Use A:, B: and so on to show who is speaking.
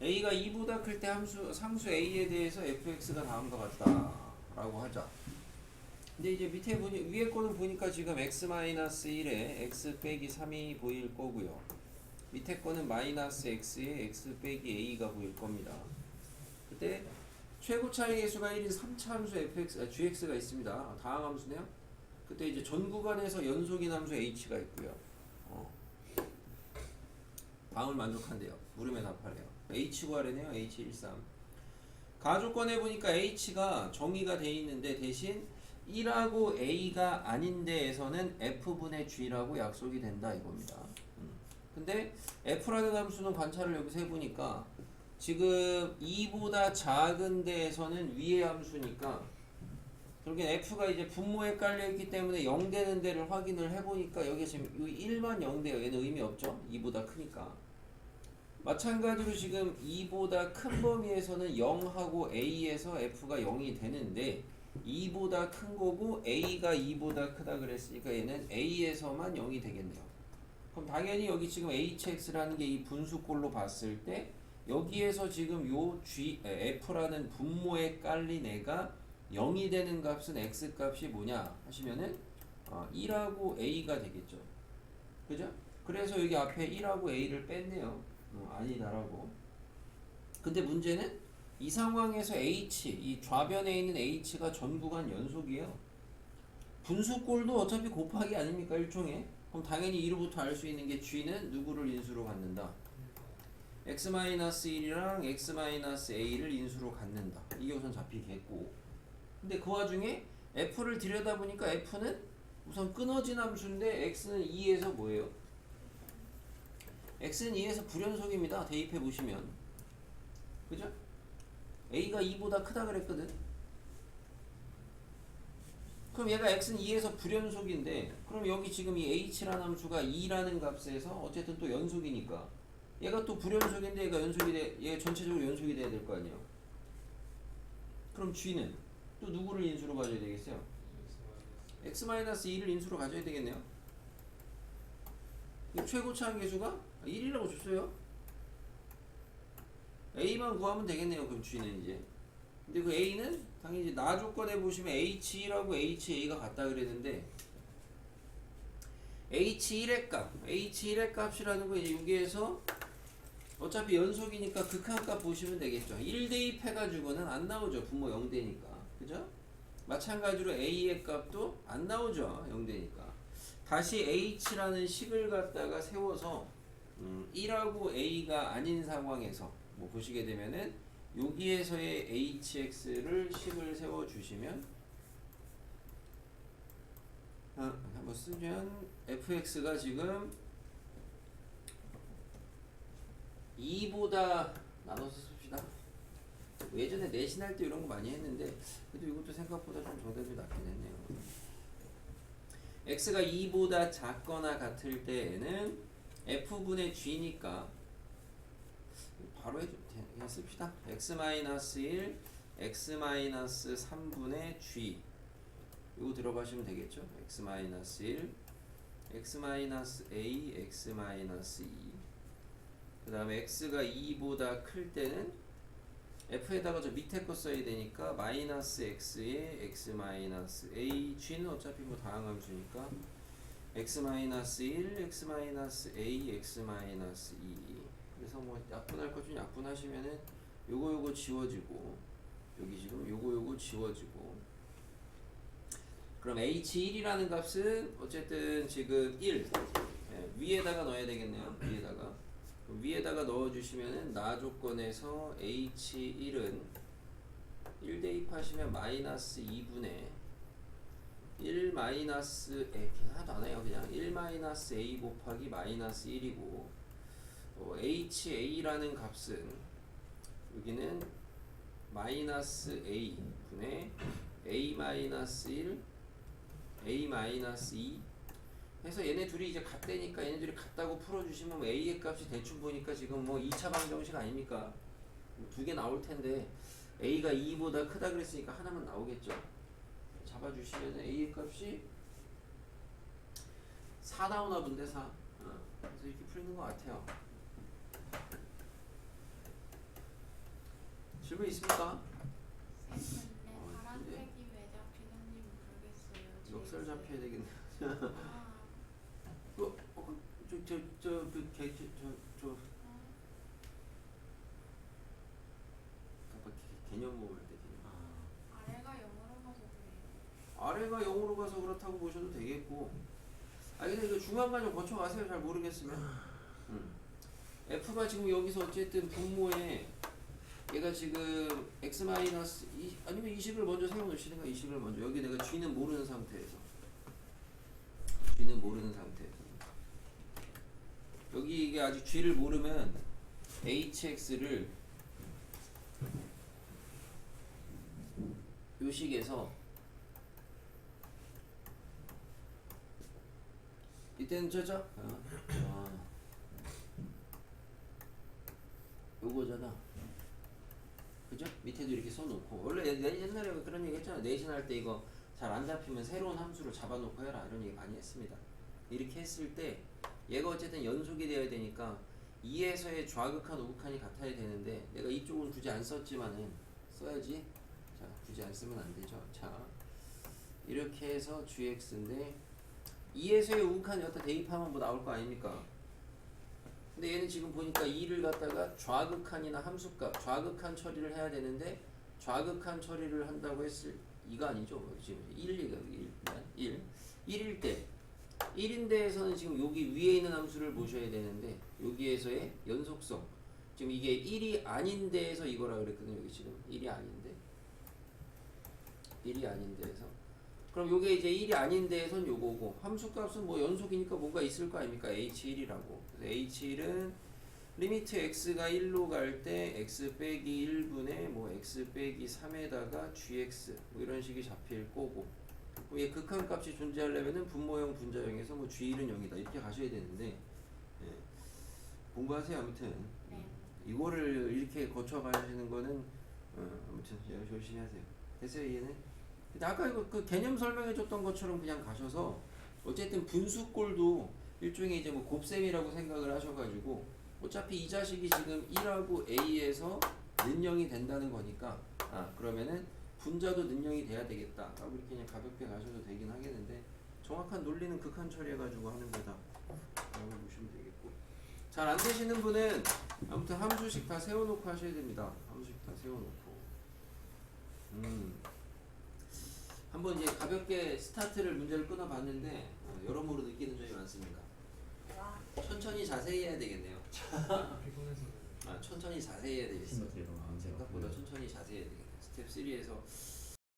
A: a가 2보다 클 때 함수 상수 a에 대해서 fx가 다음과 같다라고 하자. 근데 이제 밑에 보니 위에 거는 보니까 지금 x-1에 x 빼기 3이 보일 거고요. 밑에 거는 마이너스 x에 x 빼기 a가 보일 겁니다. 그때 최고 차이 계수가 1인 3차 함수 fx, 아, gx가 있습니다. 다항 함수네요. 그때 이제 전 구간에서 연속인 함수 h가 있고요. 어. 다음을 만족한대요. 물음에 답하래요. H 구하래네요. h13. 가조건에 보니까 h가 정의가 돼 있는데 대신 1하고 a가 아닌 데에서는 f분의 g라고 약속이 된다 이겁니다. 음. 근데 f라는 함수는 관찰을 여기서 해보니까 지금 2보다 작은 데에서는 위의 함수니까 결국엔 f가 이제 분모에 깔려있기 때문에 0 되는 데를 확인을 해보니까 여기 지금 이 1만 0 돼요. 얘는 의미 없죠. 2보다 크니까. 마찬가지로 지금 2보다 큰 범위에서는 0하고 a에서 f가 0이 되는데 2보다 큰 거고 a가 2보다 크다 그랬으니까 얘는 a에서만 0이 되겠네요. 그럼 당연히 여기 지금 hx라는 게 이 분수꼴로 봤을 때 여기에서 지금 요 g 에, f라는 분모에 깔린 애가 0이 되는 값은 x 값이 뭐냐 하시면은 어, 1하고 a가 되겠죠. 그죠? 그래서 여기 앞에 1하고 a를 뺐네요. 어, 아니다라고. 근데 문제는 이 상황에서 h, 이 좌변에 있는 h가 전 구간 연속이에요. 분수꼴도 어차피 곱하기 아닙니까 일종의? 그럼 당연히 이로부터 알 수 있는 게 g는 누구를 인수로 갖는다. x-1이랑 x-a를 인수로 갖는다. 이게 우선 잡히겠고. 근데 그 와중에 f를 들여다보니까 f는 우선 끊어진 함수인데 x는 2에서 뭐예요? X는 2에서 불연속입니다. 대입해 보시면. 그죠? a가 2보다 크다 그랬거든. 그럼 얘가 x는 2에서 불연속인데 그럼 여기 지금 이 h라는 함수가 2라는 값에서 어쨌든 또 연속이니까 얘가 또 불연속인데 얘가 연속이 돼, 얘 전체적으로 연속이 돼야 될 거 아니에요. 그럼 g는 또 누구를 인수로 가져야 되겠어요? x-2를 인수로 가져야 되겠네요. 이 최고차항 계수가 1이라고 줬어요. a만 구하면 되겠네요. 그럼 g는 이제. 근데 그 a는 당연히 나 조건에 보시면 h1하고 ha가 같다 그랬는데 h1의 값, h1의 값이라는 거 이제 여기에서 어차피 연속이니까 극한값 보시면 되겠죠. 1 대입해가지고는 안 나오죠. 분모 0대니까. 그죠? 마찬가지로 a의 값도 안 나오죠. 0대니까. 다시 h라는 식을 갖다가 세워서 음, 1하고 a가 아닌 상황에서 뭐 보시게 되면은 여기에서의 hx를 식을 세워 주시면 아, 한번 쓰면 fx가 지금 2보다 나눠서 씁시다. 예전에 내신할 때 이런 거 많이 했는데 그래도 이것도 생각보다 좀 정답이 낮긴 했네요. x가 2보다 작거나 같을 때에는 f분의 g니까 바로 씁시다. x-1, x-3분의 g 이거 들어가시면 되겠죠. x-1, x-a, x-2 그 다음에 x가 2보다 클 때는 f에다가 저 밑에 거 써야 되니까 마이너스 x에 x 마이너스 a g는 어차피 뭐 다항함수니까 x 마이너스 1 x 마이너스 a x 마이너스 2 그래서 뭐 약분할 것좀 약분하시면은 요거 요거 지워지고 여기 지금 요거 요거 지워지고. 그럼 h1이라는 값은 어쨌든 지금 1 예, 위에다가 넣어야 되겠네요 위에다가. 위에다가 넣어주시면은 나 조건에서 h1은 1 대입하시면 마이너스 2분의 1 마이너스 에 하나도 안 해요 그냥 1 마이너스 a 곱하기 마이너스 1이고 어, ha라는 값은 여기는 마이너스 a 분의 a 마이너스 1 a 마이너스 2 해서 얘네 둘이 이제 같다니까 얘네들이 같다고 풀어주시면 뭐 a의 값이 대충 보니까 지금 뭐 2차 방정식 아닙니까? 두 개 나올 텐데 a가 2보다 크다 그랬으니까 하나만 나오겠죠. 잡아주시면 a의 값이 4 나오나 본데 4. 어, 그래서 이렇게 풀리는 것 같아요. 질문 있습니까?
B: 근데
A: 어,
B: 파란색이 왜 잡히는지 모르겠어요.
A: 역설 잡혀야 되겠네.
B: 아,
A: 어, 어, 저저저그 개, 저, 저, 저
B: 아,
A: 아까 개- 개념 모을 때 개념.
B: 아래가 영어로 가서
A: 아래가 0으로 가서 그렇다고 보셔도 되겠고. 아 근데 이거 중간관 좀 거쳐가세요 잘 모르겠으면. 음. F가 지금 여기서 어쨌든 분모에 얘가 지금 x 마이너스 이 아니면 이식을 먼저 세워놓으시든가 이식을 먼저. 여기 내가 g는 모르는 상태에서. G는 모르는 상태에서. 여기 이게 아직 g를 모르면 hx를 요식에서 이때는 저죠? 어. 아. 요거잖아. 그죠? 밑에도 이렇게 써놓고 원래 옛- 옛날에 그런 얘기 했잖아. 내신 할 때 이거 잘 안 잡히면 새로운 함수를 잡아놓고 해라 이런 얘기 많이 했습니다. 이렇게 했을 때 얘가 어쨌든 연속이 되어야 되니까 2에서의 좌극한 우극한이 같아야 되는데 내가 이쪽은 굳이 안 썼지만은 써야지. 자 굳이 안 쓰면 안 되죠. 자 이렇게 해서 gx인데 2에서의 우극한 여기다 대입하면 뭐 나올 거 아닙니까? 근데 얘는 지금 보니까 2를 갖다가 좌극한이나 함수값, 좌극한 처리를 해야 되는데 좌극한 처리를 한다고 했을 2가 아니죠. 지금 1, 2가 1, 1. 1일 때 1인데에서는 지금 여기 위에 있는 함수를 보셔야 되는데 여기에서의 연속성 지금 이게 1이 아닌데에서 이거라 그랬거든요. 여기 지금 1이 아닌데 1이 아닌데에서 그럼 요게 이제 1이 아닌 데에선 요거고 함수값은 뭐 연속이니까 뭔가 있을 거 아닙니까? h1이라고 h1은 리미트 x가 1로 갈 때 x 빼기 1분의 뭐 x 빼기 3에다가 gx 뭐 이런 식이 잡힐 거고 뭐얘 극한 값이 존재하려면은 분모형 분자형에서 뭐 g1은 0이다 이렇게 가셔야 되는데 예. 공부하세요 아무튼
B: 네.
A: 이거를 이렇게 거쳐 가시는 거는 어, 아무튼 열- 열심히 하세요. 됐어요 이해는? 근데 아까 그 개념 설명해 줬던 것처럼 그냥 가셔서 어쨌든 분수꼴도 일종의 이제 뭐 곱셈이라고 생각을 하셔가지고 어차피 이 자식이 지금 1하고 A에서 능령이 된다는 거니까 아 그러면은 분자도 능령이 돼야 되겠다 라고 이렇게 그냥 가볍게 가셔도 되긴 하겠는데 정확한 논리는 극한 처리해가지고 하는 거다 라고 보시면 되겠고 잘 안 되시는 분은 아무튼 함수식 다 세워놓고 하셔야 됩니다. 함수식 다 세워놓고. 음. 한번 이제 가볍게 스타트를 문제를 끊어봤는데 어, 여러모로 느끼는 점이 많습니다.
B: 와,
A: 천천히 자세히 해야 되겠네요. 아, 천천히 자세히 해야
C: 문제가
A: 생각보다. 천천히 자세히 해야 되겠네요. 스텝 3에서